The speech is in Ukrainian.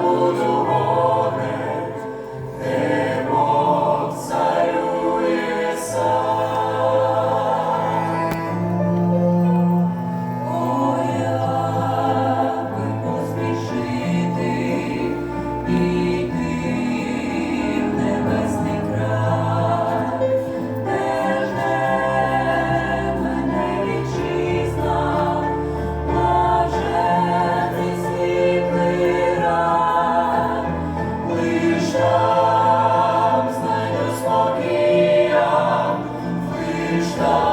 Буду там знайду спокія, вижда.